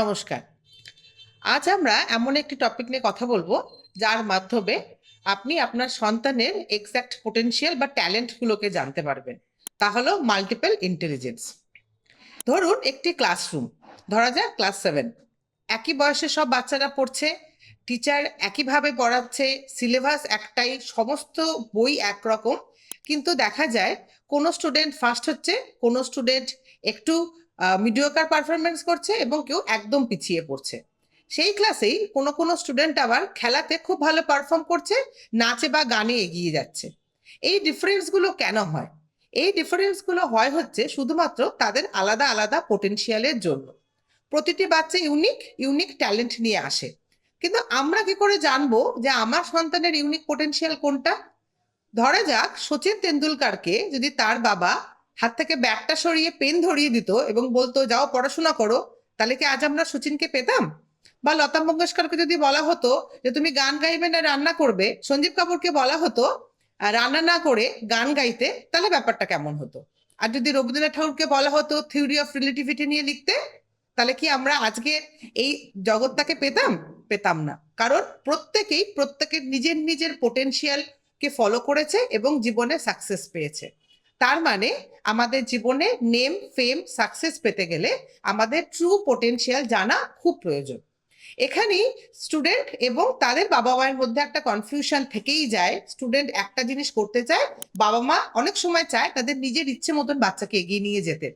নমস্কার। আজ আমরা এমন একটি টপিক নিয়ে কথা বলব, যার মাধ্যমে আপনি আপনার সন্তানের এক্সাক্ট পোটেনশিয়াল বা ট্যালেন্টগুলোকে জানতে পারবেন। তা হলো মাল্টিপল ইন্টেলিজেন্স ধরুন একটি ক্লাসরুম ধরা যাক ক্লাস সেভেন একই বয়সে সব বাচ্চারা পড়ছে টিচার একইভাবে পড়াচ্ছে সিলেবাস একটাই, সমস্ত বই একরকম। কিন্তু দেখা যায়, কোনো স্টুডেন্ট ফার্স্ট হচ্ছে, কোনো স্টুডেন্ট একটু মিডিওকার পারফরমেন্স করছে এবং কেউ একদম পিছিয়ে পড়ছে। সেই ক্লাসেই কোনো কোনো স্টুডেন্ট আবার খেলাতে খুব ভালো পারফর্ম করছে, নাচে বা গানে এগিয়ে যাচ্ছে। এই ডিফারেন্সগুলো কেন হয়? এই ডিফারেন্সগুলো হয় হচ্ছে শুধুমাত্র তাদের আলাদা আলাদা পোটেনশিয়ালের জন্য। প্রতিটি বাচ্চা ইউনিক ইউনিক ট্যালেন্ট নিয়ে আসে। কিন্তু আমরা কি করে জানব যে আমার সন্তানের ইউনিক পোটেনশিয়াল কোনটা? ধরা যাক, সচিন তেন্ডুলকারকে যদি তার বাবা হাত থেকে ব্যাগটা সরিয়ে পেন ধরিয়ে দিত এবং বলতো, যাও পড়াশোনা করো, তাহলে কি আজ আমরা সচিনকে পেতাম? বা লতা মঙ্গেশকরকে যদি বলা হতো যে, তুমি গান গাইবে না, রান্না করবে? সঞ্জীব কাপুরকে বলা হতো রান্না না করে গান গাইতে, তাহলে ব্যাপারটা কেমন হতো? আর যদি রবীন্দ্রনাথ ঠাকুরকে বলা হতো থিওরি অফ রিলেটিভিটি নিয়ে লিখতে, তাহলে কি আমরা আজকে এই জগৎটাকে পেতাম? পেতাম না। কারণ প্রত্যেকেই, প্রত্যেকের নিজের নিজের পোটেনশিয়াল কে ফলো করেছে এবং জীবনে সাকসেস পেয়েছে। তার মানে আমাদের জীবনে নেম ফেম সাকসেস পেতে গেলে আমাদের ট্রু পোটেনশিয়াল জানা খুব প্রয়োজন। এখানেই স্টুডেন্ট এবং তাদের বাবা মায়ের মধ্যে একটা কনফিউশন থেকেই যায়। স্টুডেন্ট একটা জিনিস করতে চায় বাবা মা অনেক সময় চায় তাদের নিজের ইচ্ছে মতন বাচ্চাকে এগিয়ে নিয়ে যেতে।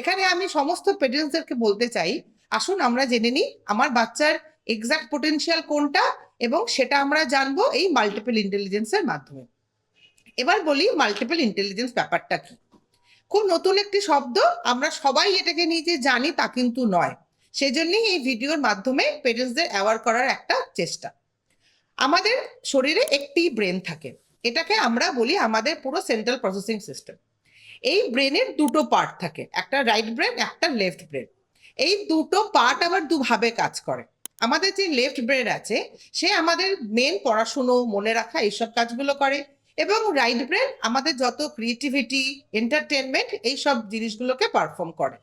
এখানে আমি সমস্ত পেরেন্টসদেরকে বলতে চাই, আসুন আমরা জেনে নিই আমার বাচ্চার এক্সাক্ট পোটেনশিয়াল কোনটা এবং সেটা আমরা জানব এই মাল্টিপল ইন্টেলিজেন্সের মাধ্যমে। এবার বলি মাল্টিপল ইন্টেলিজেন্স ব্যাপারটা কি? খুব নতুন একটি শব্দ, আমরা সবাই এটাকে নিয়ে যে জানি তা কিন্তু নয়। সেজন্যই এই ভিডিওর মাধ্যমে পেরেন্টসদের অ্যাওয়ার করার একটা চেষ্টা। আমাদের শরীরে একটি ব্রেন থাকে, এটাকে আমরা বলি আমাদের পুরো সেন্ট্রাল প্রসেসিং সিস্টেম এই ব্রেনের দুটো পার্ট থাকে, একটা রাইট ব্রেন একটা লেফট ব্রেন এই দুটো পার্ট আবার দুভাবে কাজ করে। আমাদের যে লেফট ব্রেন আছে, সে আমাদের মেন পড়াশুনো, মনে রাখা, এইসব কাজগুলো করে। এবং রাইট ব্রেন আমাদের যত ক্রিয়েটিভিটি এন্টারটেনমেন্ট এইসব জিনিসগুলোকে পারফর্ম করে।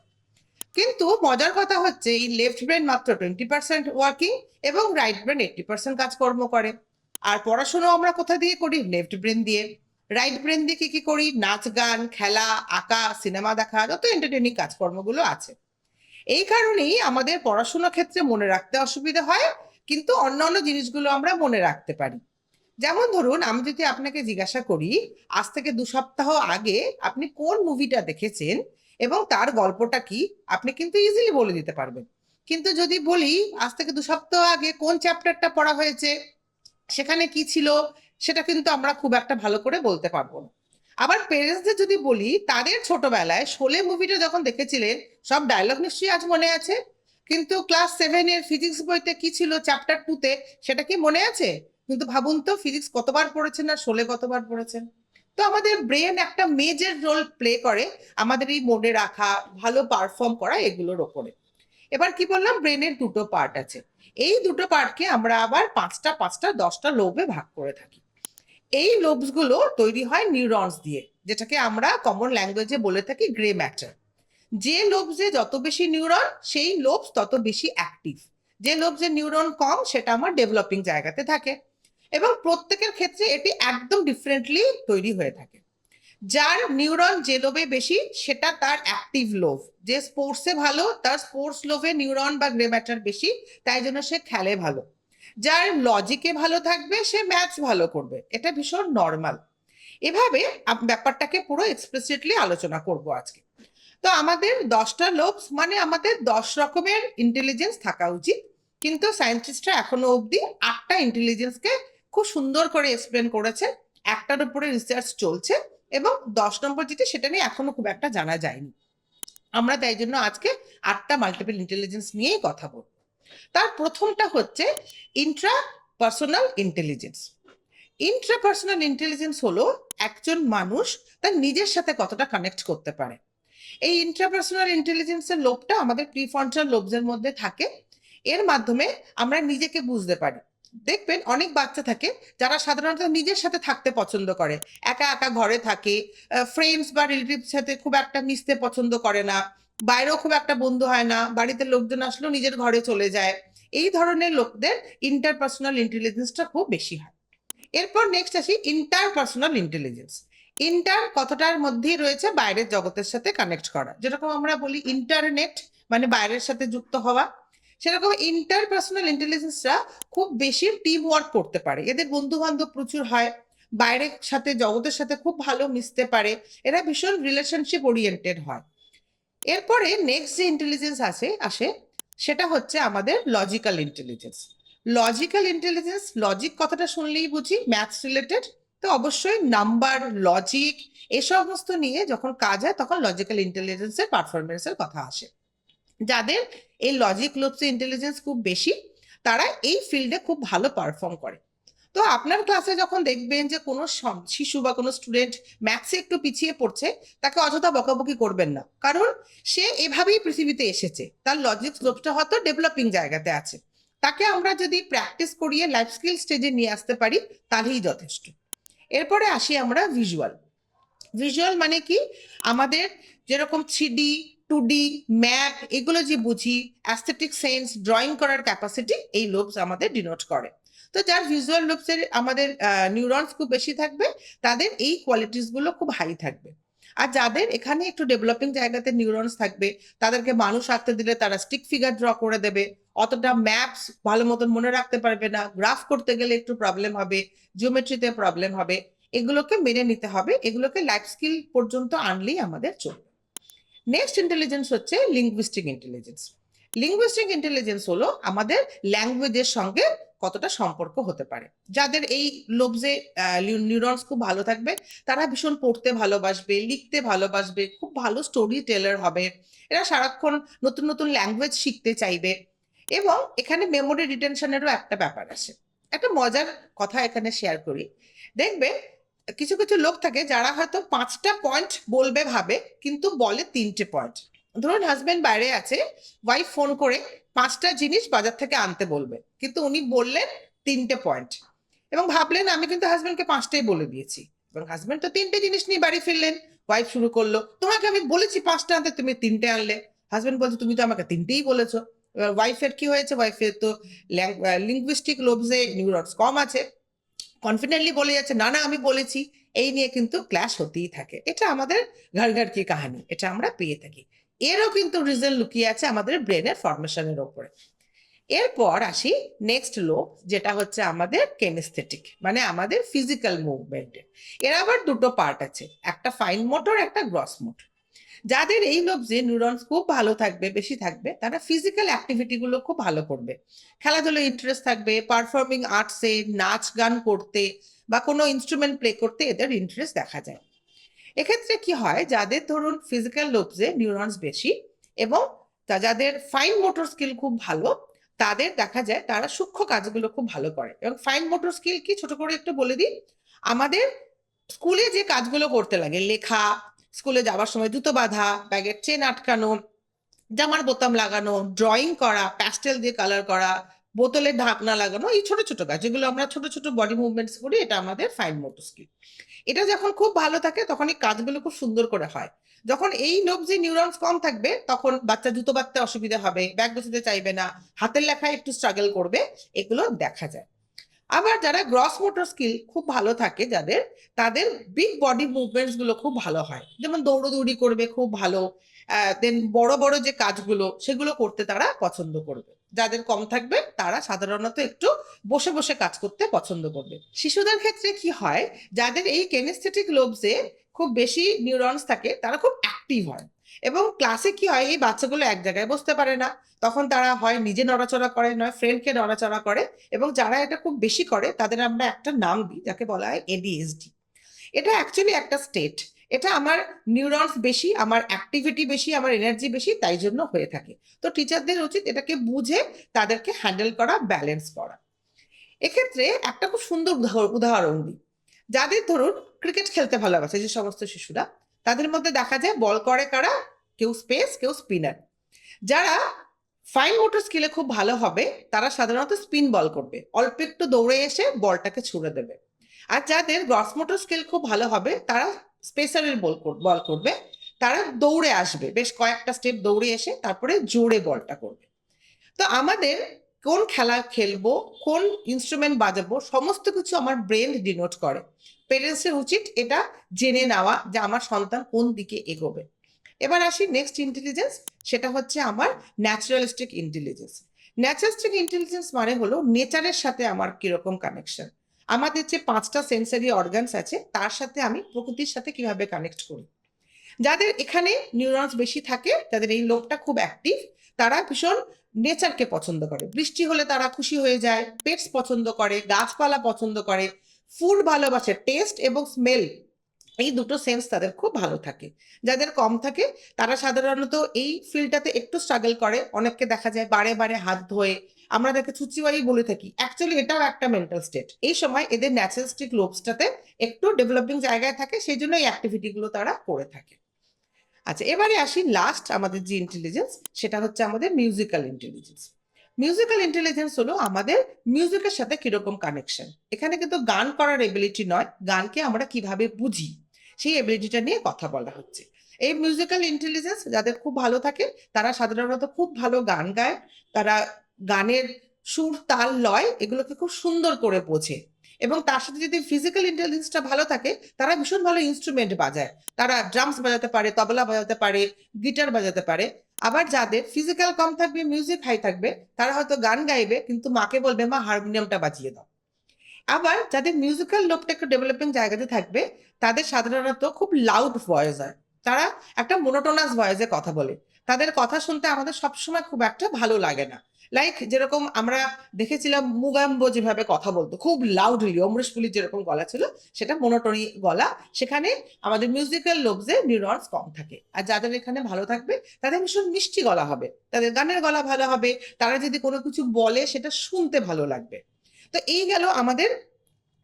কিন্তু মজার কথা হচ্ছে, এই লেফট ব্রেন মাত্র টোয়েন্টি পার্সেন্ট ওয়ার্কিং এবং রাইট ব্রেন এইটটি পার্সেন্ট কাজকর্ম করে। আর পড়াশোনা আমরা কোথা দিয়ে করি? লেফট ব্রেন দিয়ে। রাইট ব্রেন দিয়ে কি কি করি? নাচ, গান, খেলা, আঁকা সিনেমা দেখা, যত এন্টারটেনিং কাজকর্মগুলো আছে। এই কারণেই আমাদের পড়াশোনার ক্ষেত্রে মনে রাখতে অসুবিধা হয়, কিন্তু অন্যান্য জিনিসগুলো আমরা মনে রাখতে পারি। যেমন ধরুন, আমি যদি আপনাকে জিজ্ঞাসা করি, আজ থেকে দু সপ্তাহ আগে আপনি কোন মুভিটা দেখেছেন এবং তার গল্পটা কি, আপনি কিন্তু ইজিলি বলে দিতে পারবেন। কিন্তু যদি বলি, আজ থেকে দু সপ্তাহ আগে কোন চ্যাপ্টারটা পড়া হয়েছে, সেখানে কি ছিল, সেটা কিন্তু আমরা খুব একটা ভালো করে বলতে পারব না। আবার পেরেন্টসদের যদি বলি, তাদের ছোটবেলায় শোলে মুভিটা যখন দেখেছিলেন, সব ডায়লগ নিশ্চয়ই আজ মনে আছে? কিন্তু ক্লাস সেভেনের ফিজিক্স বইতে কি ছিল চ্যাপ্টার টুতে সেটা কি মনে আছে? কিন্তু ভাবুন তো ফিজিক্স কতবার পড়েছেন আর শোলে কতবার পড়েছেন? তো আমাদের ব্রেন একটা মেজর রোল প্লে করে আমাদের এই মনে রাখা, ভালো পারফর্ম করা এগুলোর ওপরে। এবার কি বললাম? ব্রেনের দুটো পার্ট আছে। এই দুটো পার্টকে আমরা আবার পাঁচটা পাঁচটা, দশটা লোবে ভাগ করে থাকি। এই লোবসগুলো তৈরি হয় নিউরনস দিয়ে, যেটাকে আমরা কমন ল্যাঙ্গুয়েজে বলে থাকি গ্রে ম্যাটার যে লোবসে যত বেশি নিউরন সেই লোবস তত বেশি অ্যাক্টিভ যে লোবসে নিউরন কম, সেটা আমার ডেভেলপিং জায়গাতে থাকে। এবং প্রত্যেকের ক্ষেত্রে এটি একদম ডিফারেন্টলি তৈরি হয়ে থাকে। যার নিউরন যে লোভে বেশি, সেটা তার অ্যাক্টিভ লোভ। যে স্পোর্টসে ভালো, তার স্পোর্টস লোভে নিউরন বা গ্রে ম্যাটার বেশি, তাই জন্য সে খেলে ভালো। যার লজিকে ভালো থাকবে, সে ম্যাথস ভালো করবে। এটা ভীষণ নর্মাল এভাবে ব্যাপারটাকে পুরো এক্সপ্রেসিটলি আলোচনা করব আজকে। তো আমাদের দশটা লোভস মানে আমাদের দশ রকমের ইন্টেলিজেন্স থাকা উচিত। কিন্তু সায়েন্টিস্টরা এখনও অবধি আটটা ইন্টেলিজেন্সকে খুব সুন্দর করে এক্সপ্লেন করেছে। একটার উপরে রিসার্চ চলছে এবং দশ নম্বর যেটা, সেটা নিয়ে এখনও খুব একটা জানা যায়নি। আমরা তাই জন্য আজকে আটটা মাল্টিপল ইন্টেলিজেন্স নিয়েই কথা বলব। তার প্রথমটা হচ্ছে Intra personal intelligence intrapersonal intelligence হলো একজন মানুষ তার নিজের সাথে কতটা কানেক্ট করতে পারে। এই ইন্ট্রাপার্সোনাল ইন্টেলিজেন্সের লোভটা আমাদের প্রিফ্রন্টাল লোভসের মধ্যে থাকে। এর মাধ্যমে আমরা নিজেকে বুঝতে পারি। দেখবেন অনেক বাচ্চা থাকে যারা সাধারণত নিজের সাথে থাকতে পছন্দ করে। একা একা ঘরে থাকে ফ্রেন্ডস বা রিলেটিভস সাথে খুব একটা মিশতে পছন্দ করে না, বাইরেও খুব একটা বন্ধু হয় না, বাড়িতে লোকজন আসলেও নিজের ঘরে চলে যায়। এই ধরনের লোকদের ইন্টারপার্সোনাল ইন্টেলিজেন্সটা খুব বেশি হয়। এরপর নেক্সট আসি ইন্টারপার্সোনাল ইন্টেলিজেন্স ইন্টার কতটার মধ্যেই রয়েছে বাইরের জগতের সাথে কানেক্ট করা। যেরকম আমরা বলি ইন্টারনেট মানে বাইরের সাথে যুক্ত হওয়া। সেরকম ইন্টারপার্সোনাল ইন্টেলিজেন্সরা খুব বেশি টিম ওয়ার্ক করতে পারে। এদের বন্ধু বান্ধব প্রচুর হয়, বাইরের সাথে, জগতের সাথে খুব ভালো মিশতে পারে। এরা ভীষণ রিলেশনশিপ ওরিয়েন্টেড হয়। এরপরে নেক্সট যে ইন্টেলিজেন্স আছে, আসে, সেটা হচ্ছে আমাদের logical intelligence logical intelligence logic কথাটা শুনলেই বুঝি ম্যাথস রিলেটেড তো অবশ্যই নাম্বার লজিক এ সমস্ত নিয়ে যখন কাজ হয়, তখন লজিক্যাল ইন্টেলিজেন্সের পারফরমেন্সের কথা আসে। যাদের এই লজিক লোপসে ইন্টেলিজেন্স খুব বেশি, তারা এই ফিল্ডে খুব ভালো পারফর্ম করে। তো আপনার ক্লাসে যখন দেখবেন যে কোনো শিশু বা কোনো স্টুডেন্ট ম্যাথসে একটু পিছিয়ে পড়ছে, তাকে অযথা বকাবকি করবেন না। কারণ সে এভাবেই পৃথিবীতে এসেছে। তার লজিক লোপটা হয়তো ডেভেলপিং জায়গাতে আছে। তাকে আমরা যদি প্র্যাকটিস করিয়ে লাইফ স্কিল স্টেজে নিয়ে আসতে পারি, তাহলেই যথেষ্ট। এরপরে আসি আমরা ভিজুয়াল ভিজুয়াল মানে কি? আমাদের যেরকম থ্রি টু ডি ম্যাপ এগুলো যে বুঝি অ্যাস্থেটিক সেন্স ড্রয়িং করার ক্যাপাসিটি এই লোবস আমাদের ডিনোট করে। তো যার ভিজুয়াল লোবসের আমাদের নিউরনস খুব বেশি থাকবে, তাদের এই কোয়ালিটিসগুলো খুব হাই থাকবে। আর যাদের এখানে একটু ডেভেলপিং জায়গাতে নিউরনস থাকবে, তাদেরকে মানুষ আঁকতে দিলে তারা স্টিক ফিগার ড্র করে দেবে, অতটা ম্যাপস ভালো মতন মনে রাখতে পারবে না গ্রাফ করতে গেলে একটু প্রবলেম হবে জিওমেট্রিতে প্রবলেম হবে, এগুলোকে মেনে নিতে হবে, এগুলোকে লাইফ স্কিল পর্যন্ত আনলেই আমাদের চলবে। নেক্সট ইন্টেলিজেন্স হচ্ছে লিঙ্গুইস্টিক ইন্টেলিজেন্স লিঙ্গুইস্টিক ইন্টেলিজেন্স হলো আমাদের ল্যাঙ্গুয়েজের সঙ্গে কতটা সম্পর্ক হতে পারে। যাদের এই লোভজে নিউরনস খুব ভালো থাকবে, তারা ভীষণ পড়তে ভালোবাসবে, লিখতে ভালোবাসবে, খুব ভালো স্টোরি টেলার হবে। এরা সারাক্ষণ নতুন নতুন ল্যাঙ্গুয়েজ শিখতে চাইবে। এবং এখানে মেমোরি রিটেনশনেরও একটা ব্যাপার আছে। একটা মজার কথা এখানে শেয়ার করি। দেখবে কিছু কিছু লোক থাকে যারা হয়তো পাঁচটা পয়েন্ট বলবে ভাবে, কিন্তু বলে তিনটে পয়েন্ট ধরুন হাজবেন্ড বাইরে আছে ওয়াইফ ফোন করে পাঁচটা জিনিস বাজার থেকে আনতে বলবে, কিন্তু উনি বললেন তিনটে পয়েন্ট এবং ভাবলেন আমি কিন্তু হাজবেন্ডকে পাঁচটাই বলে দিয়েছি। এবং হাজবেন্ড তো তিনটে জিনিস নিয়ে বাড়ি ফিরলেন ওয়াইফ শুরু করল, তোমাকে আমি বলেছি পাঁচটা আনতে, তুমি তিনটে আনলে। হাজবেন্ড বলছে, তুমি তো আমাকে তিনটেই বলেছ। এবার ওয়াইফের কি হয়েছে? ওয়াইফের তো লিঙ্গুইস্টিক লোভসে নিউরনস কম আছে। কনফিডেন্টলি বলে যাচ্ছে, না না, আমি বলেছি। এই নিয়ে কিন্তু ক্লাস হতেই থাকে। এটা আমাদের ঘর ঘর কি কাহানি? এটা আমরা পেয়ে থাকি। এরও কিন্তু রিজন লুকিয়ে আছে আমাদের ব্রেনের ফরমেশনের ওপরে। এরপর আসি নেক্সট লো যেটা হচ্ছে আমাদের কেনেস্থেটিক মানে আমাদের ফিজিক্যাল মুভমেন্টের এর। আবার দুটো পার্ট আছে, একটা ফাইন মোটর একটা গ্রস মোটর যাদের এই লোভজে নিউরনস খুব ভালো থাকবে, বেশি থাকবে, তারা ফিজিক্যাল অ্যাক্টিভিটি গুলো খুব ভালো করবে। খেলাধুলায় ইন্টারেস্ট থাকবে পারফর্মিং আর্টসে নাচ গান করতে বা কোনো ইনস্ট্রুমেন্ট প্লে করতে এদের ইন্টারেস্ট দেখা যায়। এক্ষেত্রে কি হয়, যাদের ধরুন ফিজিক্যাল লোভসে নিউরনস বেশি এবং যাদের ফাইন মোটর স্কিল খুব ভালো, তাদের দেখা যায় তারা সূক্ষ্ম কাজগুলো খুব ভালো করে। এবং ফাইন মোটর স্কিল কি? ছোট করে একটু বলে দিই। আমাদের স্কুলে যে কাজগুলো করতে লাগে, লেখা স্কুলে যাওয়ার সময় জুতো বাঁধা, ব্যাগের চেন আটকানো, জামার বোতাম লাগানো ড্রয়িং করা প্যাস্টেল দিয়ে কালার করা, বোতলের ঢাকনা লাগানো, এই ছোট ছোট কাজ, যেগুলো আমরা ছোট ছোট বডি মুভমেন্টস করি, এটা আমাদের ফাইন মোটর স্কিল এটা যখন খুব ভালো থাকে, তখন এই কাজগুলো খুব সুন্দর করে হয়। যখন এই যে নিউরনস কম থাকবে, তখন বাচ্চা জুতো বাঁধতে অসুবিধা হবে, ব্যাগ গোছাতে চাইবে না, হাতের লেখায় একটু স্ট্রাগল করবে, এগুলো দেখা যায়। আবার যারা গ্রস মোটর স্কিল খুব ভালো থাকে, যাদের, তাদের বিগ বডি মুভমেন্টসগুলো খুব ভালো হয়। যেমন দৌড়দৌড়ি করবে খুব ভালো দেন বড় বড় যে কাজগুলো, সেগুলো করতে তারা পছন্দ করবে। যাদের কম থাকবে, তারা সাধারণত একটু বসে বসে কাজ করতে পছন্দ করবে। শিশুদের ক্ষেত্রে কি হয়, যাদের এই কেনেস্থেটিক লোভসে খুব বেশি নিউরনস থাকে, তারা খুব অ্যাক্টিভ হয়। এবং ক্লাসে কি হয়, এই বাচ্চাগুলো এক জায়গায় বসতে পারে না। তখন তারা হয় নিজে নড়াচড়া করে, নয় ফ্রেন্ডকে নড়াচড়া করে। এবং যারা এটা খুব বেশি করে, তাদের আমরা একটা নাম দিই, যাকে বলা হয় এডিএসডি এটা অ্যাকচুয়ালি একটা স্টেট এটা আমার নিউরনস বেশি, আমার অ্যাক্টিভিটি বেশি, আমার এনার্জি বেশি, তাই জন্য হয়ে থাকে। তো টিচারদের উচিত এটাকে বুঝে তাদেরকে হ্যান্ডেল করা ব্যালেন্স করা। এক্ষেত্রে একটা খুব সুন্দর উদাহরণ দিই। যাদের ধরুন ক্রিকেট খেলতে ভালোবাসে যে সমস্ত শিশুরা, তাদের মধ্যে দেখা যায় বল করে কারা? কেউ স্পেস কেউ স্পিনার যারা ফাইন মোটর স্কিলে খুব ভালো হবে, তারা সাধারণত স্পিন বল করবে। অল্প একটু দৌড়ে এসে বলটাকে ছুড়ে দেবে। আর যাদের গ্রস মোটর স্কিল খুব ভালো হবে, তারা স্পেসারের বল বল করবে। তারা দৌড়ে আসবে। বেশ কয়েকটা স্টেপ দৌড়ে এসে তারপরে জোরে বলটা করবে। তো আমাদের কোন খেলা খেলব, কোন ইনস্ট্রুমেন্ট বাজাবো, সমস্ত কিছু আমার ব্রেন ডিনোট করে। পেরেন্টসের উচিত এটা জেনে নেওয়া যে আমার সন্তান কোন দিকে এগোবে। এবার আসি নেক্সট ইন্টেলিজেন্স সেটা হচ্ছে আমার ন্যাচারালিস্টিক ইন্টেলিজেন্স ন্যাচারালিস্টিক ইন্টেলিজেন্স মানে হলো নেচারের সাথে আমার কীরকম কানেকশন আমাদের যে পাঁচটা সেন্সারি অর্গানস আছে, তার সাথে আমি প্রকৃতির সাথে কীভাবে কানেক্ট করি। যাদের এখানে নিউরনস বেশি থাকে যাদের এই লোকটা খুব অ্যাক্টিভ তারা ভীষণ নেচারকে পছন্দ করে। বৃষ্টি হলে তারা খুশি হয়ে যায় পেটস পছন্দ করে, গাছপালা পছন্দ করে ফুড ভালোবাসে টেস্ট এবং স্মেল এই দুটো সেন্স তাদের খুব ভালো থাকে। যাদের কম থাকে, তারা সাধারণত এই ফিল্ডটাতে একটু স্ট্রাগল করে। অনেককে দেখা যায় বারে বারে হাত ধোয়ে। আমরা তাকে ছুচিবাই বলে থাকি অ্যাকচুয়ালি এটাও একটা মেন্টাল স্টেট এই সময় এদের ন্যাচারালিস্টিক লোবসটাতে একটু ডেভেলপিং জায়গায় থাকে, সেই জন্য এই অ্যাক্টিভিটিগুলো তারা করে থাকে। আচ্ছা এবারে আসি লাস্ট আমাদের যে ইন্টেলিজেন্স সেটা হচ্ছে আমাদের মিউজিক্যাল ইন্টেলিজেন্স মিউজিক্যাল ইন্টেলিজেন্স হলো আমাদের মিউজিকের সাথে কীরকম কানেকশন এখানে কিন্তু গান করার এবিলিটি নয়, গানকে আমরা কীভাবে বুঝি? সেই এবিলিটিটা নিয়ে কথা বলা হচ্ছে। এই মিউজিক্যাল ইন্টেলিজেন্স যাদের খুব ভালো থাকে, তারা সাধারণত খুব ভালো গান গায়। তারা গানের সুর, তাল, লয়, এগুলোকে খুব সুন্দর করে বোঝে। এবং তার সাথে যদি ফিজিক্যাল ইন্টেলিজেন্সটা ভালো থাকে, তারা ভীষণ ভালো ইনস্ট্রুমেন্ট বাজায়। তারা ড্রামস বাজাতে পারে, তবলা বাজাতে পারে গিটার বাজাতে পারে। আবার যাদের ফিজিক্যাল কম থাকবে মিউজিক হাই থাকবে, তারা হয়তো গান গাইবে, কিন্তু মাকে বলবে, মা হারমোনিয়ামটা বাজিয়ে দাও। আবার যাদের মিউজিক্যাল লোকটা একটু ডেভেলপিং জায়গাতে থাকবে, তাদের সাধারণত খুব লাউড ভয়েস হয়। তারা একটা মোনোটোনাস ভয়েসে কথা বলে। তাদের কথা শুনতে আমাদের সবসময় খুব একটা ভালো লাগে না। লাইক যেরকম আমরা দেখেছিলাম মুগাম্বো যেভাবে কথা বলতো, খুব লাউডলি অমরেশ পুলির যেরকম গলা ছিল, সেটা মোনোটনি গলা। সেখানে আমাদের মিউজিক্যাল লোবসে নিউরনস কম থাকে। আর যাদের এখানে ভালো থাকবে, তাদের ভীষণ মিষ্টি গলা হবে। তাদের গানের গলা ভালো হবে, তারা যদি কোনো কিছু বলে, সেটা শুনতে ভালো লাগবে। তো এই গেল আমাদের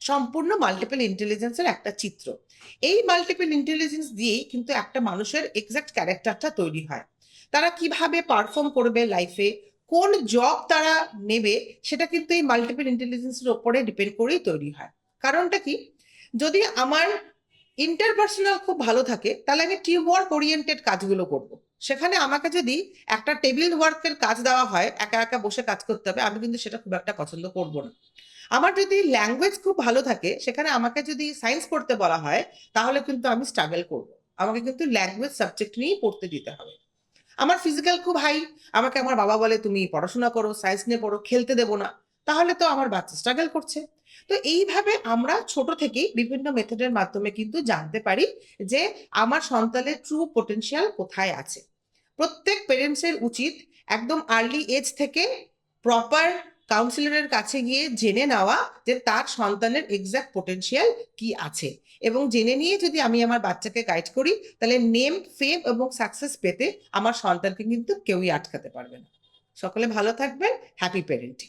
সম্পূর্ণ মাল্টিপল ইন্টেলিজেন্সের একটা চিত্র। এই মাল্টিপল ইন্টেলিজেন্স দিয়েই কিন্তু একটা মানুষের এক্সাক্ট ক্যারেক্টারটা তৈরি হয়। তারা কীভাবে পারফর্ম করবে লাইফে কোন জব তারা নেবে, সেটা কিন্তু এই মাল্টিপল ইন্টেলিজেন্সের ওপরে ডিপেন্ড করেই তৈরি হয়। কারণটা কি? যদি আমার ইন্টারপার্সোনাল খুব ভালো থাকে, তাহলে আমি টিম ওয়ার্ক ওরিয়েন্টেড কাজগুলো করব। সেখানে আমাকে যদি একটা টেবিল ওয়ার্কের কাজ দেওয়া হয়, একা একা বসে কাজ করতে হবে, আমি কিন্তু সেটা খুব একটা পছন্দ করব না। আমার যদি ল্যাঙ্গুয়েজ খুব ভালো থাকে, সেখানে আমাকে যদি সায়েন্স পড়তে বলা হয়, তাহলে কিন্তু আমি স্ট্রাগল করব। আমাকে কিন্তু ল্যাঙ্গুয়েজ সাবজেক্ট নিয়েই পড়তে দিতে হবে। আমার ফিজিক্যাল খুব হাই আমাকে আমার বাবা বলে, তুমি পড়াশোনা করো সায়েন্স নিয়ে পড়ো, খেলতে দেবো না। তাহলে তো আমার বাচ্চা স্ট্রাগল করছে। তো এইভাবে আমরা ছোট থেকেই বিভিন্ন মেথডের মাধ্যমে কিন্তু জানতে পারি যে আমার সন্তানের ট্রু পোটেনশিয়াল কোথায় আছে। প্রত্যেক পেরেন্টসের উচিত একদম আর্লি এজ থেকে প্রপার কাউন্সিলরের কাছে গিয়ে জেনে নেওয়া যে তার সন্তানের এক্সাক্ট পোটেনশিয়াল কি আছে। এবং জেনে নিয়ে যদি আমি আমার বাচ্চাকে গাইড করি, তাহলে নেম ফেম এবং সাকসেস পেতে আমার সন্তানকে কিন্তু কেউই আটকাতে পারবে না। সকলে ভালো থাকবেন হ্যাপি প্যারেন্টিং